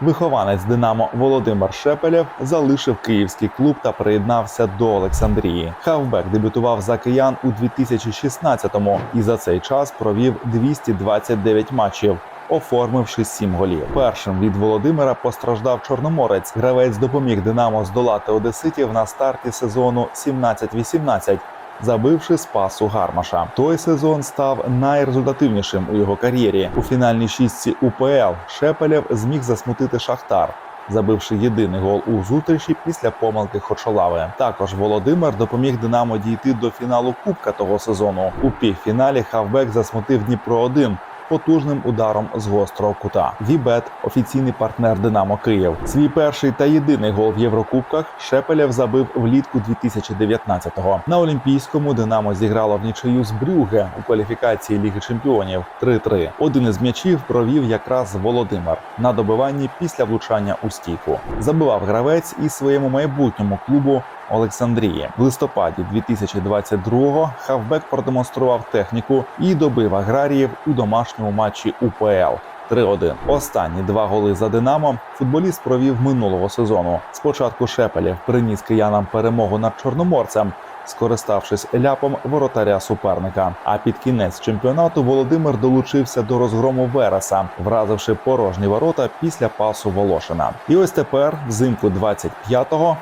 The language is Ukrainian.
Вихованець Динамо Володимир Шепелєв залишив київський клуб та приєднався до Олександрії. Хавбек дебютував за киян у 2016-му і за цей час провів 229 матчів. Оформивши сім голів, першим від Володимира постраждав Чорноморець. Гравець допоміг Динамо здолати одеситів на старті сезону 17-18, забивши спасу Гармаша. Той сезон став найрезультативнішим у його кар'єрі. У фінальній шістці УПЛ Шепелєв зміг засмутити Шахтар. Забивши єдиний гол у зустрічі після помилки Хочолави. Також Володимир допоміг Динамо дійти до фіналу Кубка того сезону. У півфіналі хавбек засмутив Дніпро 1 потужним ударом з гострого кута. Вібет офіційний партнер Динамо Київ. Свій перший та єдиний гол в Єврокубках Шепелєв забив влітку 2019-го. На Олімпійському Динамо зіграло в нічию з Брюге у кваліфікації Ліги Чемпіонів 3-3. Один із м'ячів провів якраз Володимир на добиванні після влучання у стійку. Забивав гравець і своєму майбутньому клубу Олександрії в листопаді 2022-го хавбек продемонстрував техніку і добив аграріїв у домашньому матчі УПЛ. 3-1. Останні два голи за Динамо футболіст провів минулого сезону. Спочатку Шепелєв приніс киянам перемогу над чорноморцем, скориставшись ляпом воротаря суперника. А під кінець чемпіонату Володимир долучився до розгрому Вереса, вразивши порожні ворота після пасу Волошина. І ось тепер, взимку 25-го,